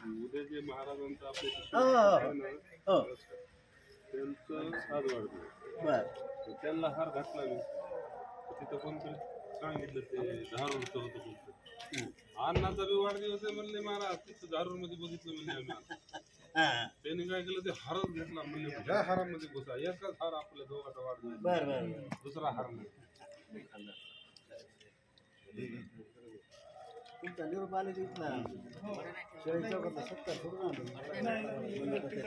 उद्या जे महाराजांचं आपले हो, हो, हो. ना, हो. त्यांचं साध वाढदिवस बर. त्यांना हार घातला मी. तिथं कोणतरी सांगितलं ते धारूरचं होतं कोणतं अण्णाचा बी वाढदिवस आहे म्हणले महाराज. तिथं धारूरमध्ये बघितलं म्हणले आम्ही आज. हा. त्यांनी काय केलं ते हारच घेतला म्हणले ह्या हारामध्ये घुसा. एकाच हार आपल्या दोघाचा वाढदिवस बर बर बर. दुसरा हार नाही. निरोप आले की इथला शेळी चौकातला सत्तर सोडून आलो.